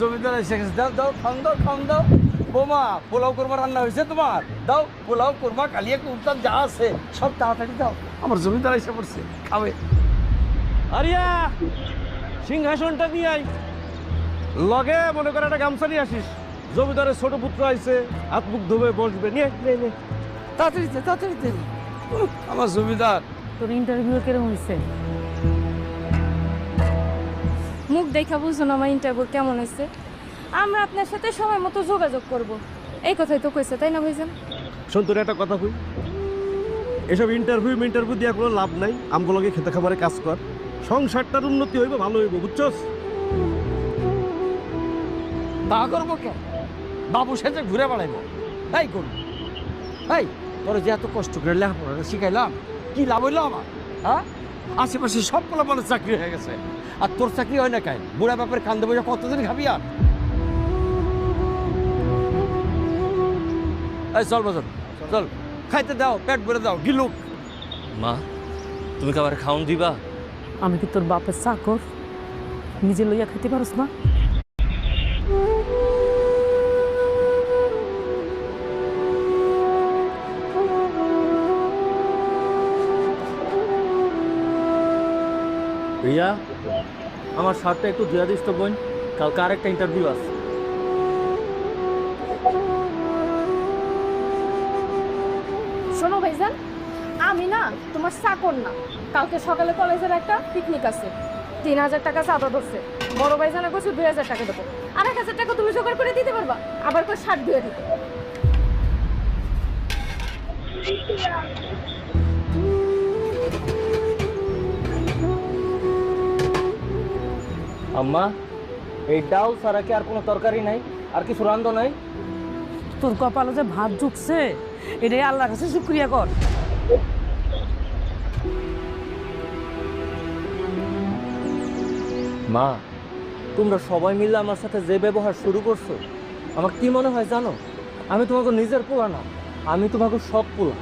জমিদার এসে গেছে। দাও দাও খান দাও খান দাও। বোমা পোলাও কোরমা রান্না হয়েছে তোমার? দাও পোলাও কোরমা কালিয়া কুর্তান যা আছে সব তাড়াতাড়ি দাও। আমার জমিদার এসে পড়ছে খাবে। আরিয়া সিংহাসনটা নিয়ে আই লগে মনে করে একটা গামছা নিয়ে আসিস। জমিদারের ছোট পুত্র আইছে হাত মুখ ধুবে বসবে নিয়ে। তাড়াতাড়ি দে তাড়াতাড়ি দে। আমার জমিদার। তোর ইন্টারভিউ কেরম হয়েছে দেখা বুঝুন আমার ইন্টারভিউ কেমন হয়েছে আমরা আপনার সাথে সময় মতো যোগাযোগ করব। এই কথাই তো কইছে তাই না ভাইজান? শোন তোর একটা কথা কই। এসব ইন্টারভিউ ইন্টারভিউ দিয়ে কোনো লাভ নাই। আমগুলোকে খেতে খাবারে কাজ কর। সংসারটার উন্নতি হইব ভালো হইব বুঝছস? তা করব কেন বাবু সাথে ঘুরে বেড়াইবো। এই করব এই তোর যে এত কষ্ট করে লেখাপড়া শিখাইলাম কি লাভ হইল আমার? হ্যাঁ? আশেপাশে সব মানুষ চাকরি হয়ে গেছে। আর তোর চাকরি হয় না কেন? বুড়া বাপের কান্দে বোঝা কতদিন খাবি আর? এই চল বাজার চল। খাইতে দাও পেট ভরে দাও গিলুক মা তুমি খাবার খাওন দিবা? আমি কি তোর বাপের চাকর? নিজে লইয়া খাইতে পারস না? রিয়া, আমার শার্টটা একটু ধুয়া দিস তো বোন, কালকে আরেকটা ইন্টারভিউ আছে। শোনো ভাইজান, আমি না তোমার চাকর না। কালকে সকালে কলেজের একটা পিকনিক আছে। তিন হাজার টাকা চাঁদা ধরছে। বড় ভাইজানে কইছে দুই হাজার টাকা দেবো। আর এক হাজার টাকা তুমি জোগাড় করে দিতে পারবা। আবার কই ষাট দিয়ে দিতে আম্মা এই ডাল ছাড়া কি আর কোনো তরকারি নাই? আর কিছু রান্ধ নাই? তোর কপালে যে ভাত ঢুকছে এটাই আল্লাহর কাছে শুক্রিয়া কর। মা তোমরা সবাই মিলে আমার সাথে যে ব্যবহার শুরু করছ আমার কি মনে হয় জানো? আমি তোমাকে নিজের পোলা না আমি তোমাকে সব পোলা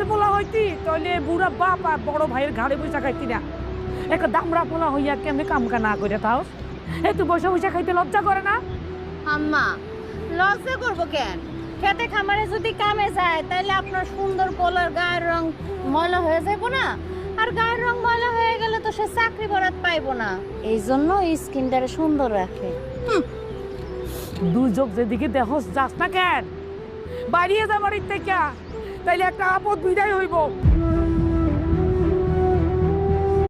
নিজের পোলা হইতি তাহলে বুড়া বাপ আর বড় ভাইয়ের ঘাড়ে বসে খাইতি না। একটা দামড়া পোলা হইয়া কেমনে কামকা না করে তাও? এই তুই বসে বসে খাইতে লজ্জা করে না? আম্মা লজ্জা করব কেন? খেতে খামারে যদি কামে যায় তাহলে আপনার সুন্দর পোলার গায়ের রং ময়লা হয়ে যাব না? আর গায়ের রং ময়লা হয়ে গেলে তো সে চাকরি বরাত পাইবো না। এই জন্য স্কিনটারে সুন্দর রাখে। চোখ যেদিকে দেহস যাস না কেন? বাড়িয়ে যাবার থেকে। তাইলে একটা আপদ বিদায় হইব।